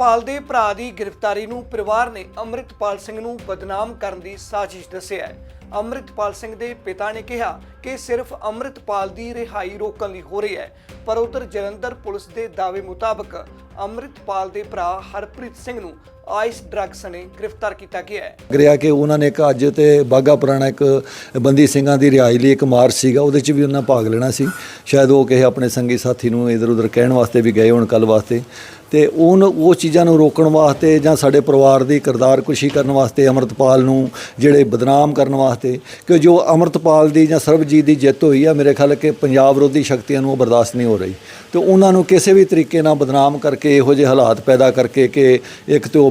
ਅੰਮ੍ਰਿਤਪਾਲ ਦੇ ਭਰਾ ਦੀ ਗ੍ਰਿਫਤਾਰੀ ਨੂੰ ਪਰਿਵਾਰ ਨੇ ਅੰਮ੍ਰਿਤਪਾਲ ਸਿੰਘ ਨੂੰ ਬਦਨਾਮ ਕਰਨ ਦੀ ਸਾਜ਼ਿਸ਼ ਦੱਸਿਆ ਹੈ। ਅੰਮ੍ਰਿਤਪਾਲ ਸਿੰਘ ਦੇ ਪਿਤਾ ਨੇ ਕਿਹਾ ਕਿ ਸਿਰਫ ਅੰਮ੍ਰਿਤਪਾਲ ਦੀ ਰਿਹਾਈ ਰੋਕਣ ਲਈ ਹੋ ਰਹੀ ਹੈ, ਪਰ ਉਧਰ ਜਲੰਧਰ ਪੁਲਿਸ ਦੇ ਦਾਅਵੇ ਮੁਤਾਬਕ ਅੰਮ੍ਰਿਤਪਾਲ ਦੇ ਭਰਾ ਹਰਪ੍ਰੀਤ ਸਿੰਘ ਨੂੰ ਆਈਸ ਡਰੱਗਸ ਨੇ ਗ੍ਰਿਫਤਾਰ ਕੀਤਾ ਗਿਆ ਹੈ। ਗਰਿਆ ਕਿ ਉਹਨਾਂ ਨੇ ਇੱਕ ਅੱਜ ਤੇ ਬਾਗਾ ਪੁਰਾਣਾ ਇੱਕ ਬੰਦੀ ਸਿੰਘਾਂ ਦੀ ਰਿਹਾਈ ਲਈ ਇੱਕ ਮਾਰਚ ਸੀਗਾ, ਉਹਦੇ 'ਚ ਵੀ ਉਹਨਾਂ ਭਾਗ ਲੈਣਾ ਸੀ। ਸ਼ਾਇਦ ਉਹ ਕਿਸੇ ਆਪਣੇ ਸੰਗੀ ਸਾਥੀ ਨੂੰ ਇਧਰ ਉਧਰ ਕਹਿਣ ਵਾਸਤੇ ਵੀ ਗਏ ਹੋਣ ਕੱਲ ਵਾਸਤੇ। ਤੇ ਉਹਨ, ਉਹ ਚੀਜ਼ਾਂ ਨੂੰ ਰੋਕਣ ਵਾਸਤੇ ਜਾਂ ਸਾਡੇ ਪਰਿਵਾਰ ਦੀ ਕਿਰਦਾਰ ਕੁਸ਼ੀ ਕਰਨ ਵਾਸਤੇ ਅਮਰਤਪਾਲ ਨੂੰ ਜਿਹੜੇ ਬਦਨਾਮ ਕਰਨ ਵਾਸਤੇ, ਕਿ ਜੋ ਅਮਰਤਪਾਲ ਦੀ ਜਾਂ ਸਰਬਜੀਤ ਦੀ ਜਿੱਤ ਹੋਈ ਆ, ਮੇਰੇ ਖਿਆਲ ਕਿ ਪੰਜਾਬ ਵਿਰੋਧੀ ਸ਼ਕਤੀਆਂ ਨੂੰ ਉਹ ਬਰਦਾਸ਼ਤ ਨਹੀਂ ਹੋ ਰਹੀ। ਤੇ ਉਹਨਾਂ ਨੂੰ ਕਿਸੇ ਵੀ ਤਰੀਕੇ ਨਾਲ ਬਦਨਾਮ ਕਰਕੇ, ਇਹੋ ਜਿਹੇ ਹਾਲਾਤ ਪੈਦਾ ਕਰਕੇ ਕਿ ਇੱਕ ਤੇ ਉਹ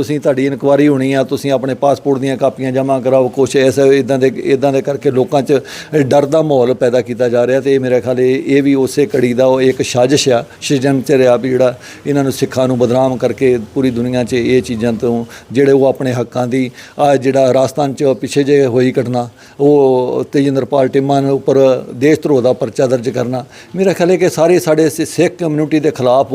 ਤੁਸੀਂ ਤੁਹਾਡੀ ਇਨਕੁਆਰੀ ਹੋਣੀ ਆ, ਤੁਸੀਂ ਆਪਣੇ ਪਾਸਪੋਰਟ ਦੀਆਂ ਕਾਪੀਆਂ ਜਮ੍ਹਾਂ ਕਰਾਓ, ਕੁਛ ਇਸ ਇਦਾਂ ਦੇ ਇਦਾਂ ਦੇ ਕਰਕੇ ਲੋਕਾਂ 'ਚ ਡਰ ਦਾ ਮਾਹੌਲ ਪੈਦਾ ਕੀਤਾ ਜਾ ਰਿਹਾ ਤੇ ਇਹ ਮੇਰੇ ਖਿਆਲ ਇਹ ਇਹ ਵੀ ਉਸੇ ਕੜੀ ਦਾ ਉਹ ਇੱਕ ਸਾਜ਼ਿਸ਼ ਆ ਸ਼ਿਜੰਤਰ ਆ ਵੀ ਜਿਹੜਾ ਇਹਨਾਂ ਨੂੰ ਸਿੱਖਾਂ ਨੂੰ ਬਦਨਾਮ ਕਰਕੇ ਪੂਰੀ ਦੁਨੀਆ 'ਚ ਇਹ ਚੀਜ਼ਾਂ ਤੋਂ ਜਿਹੜੇ ਉਹ ਆਪਣੇ ਹੱਕਾਂ ਦੀ, ਆ ਜਿਹੜਾ ਰਾਜਸਥਾਨ 'ਚ ਪਿੱਛੇ ਜੇ ਹੋਈ ਘਟਨਾ, ਉਹ ਤੇਜਿੰਦਰਪਾਲ ਟਿੰਮਾ ਦੇ ਉੱਪਰ ਦੇਸ਼ ਧਰੋਹ ਦਾ ਪਰਚਾ ਦਰਜ ਕਰਨਾ। ਮੇਰਾ ਖਿਆਲ ਹੈ ਕਿ ਸਾਰੇ ਸਾਡੇ ਸਿ- ਸਿੱਖ ਕਮਿਊਨਿਟੀ ਦੇ ਖਿਲਾਫ